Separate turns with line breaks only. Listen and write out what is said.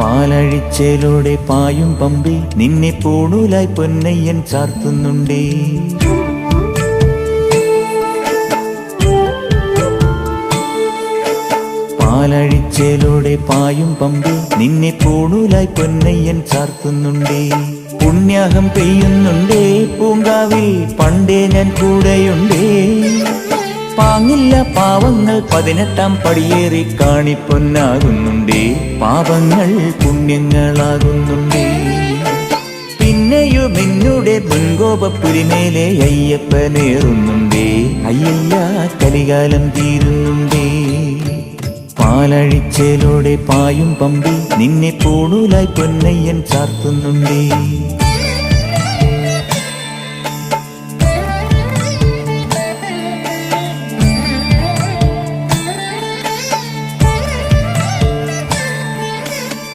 പാലഴിച്ചേലോടെ പായും പമ്പി നിന്നെ പൂണൂലായി പൊന്നയ്യൻ ചാർത്തുന്നുണ്ടേ. പാലഴിച്ചേലോടെ പായും പമ്പി നിന്നെ പൂണൂലായി പൊന്നയ്യൻ ചാർത്തുന്നുണ്ടേ. പുണ്യാഹം പെയ്യുന്നുണ്ടേ പൂങ്കാവിൽ പണ്ടേ ഞാൻ കൂടെയുണ്ടേ. പാങ്ങില്ല പാവങ്ങൾ പതിനെട്ടാം പടിയേറി കാണിപ്പൊന്നാകുന്നുണ്ടേ. പാവങ്ങൾ പുണ്യങ്ങളാകുന്നുണ്ടേ. പിന്നെയും നിന്നുടെ മുൻകോപപ്പുരിമേലെ അയ്യപ്പനേറുന്നുണ്ടേ. അയ്യയ്യ കലികാലം തീരുന്നുണ്ടേ. പാലഴിച്ചേലോടെ പായും പമ്പി നിന്നെ പൂണൂലായി പൊന്നയ്യൻ ചാർത്തുന്നുണ്ടേ.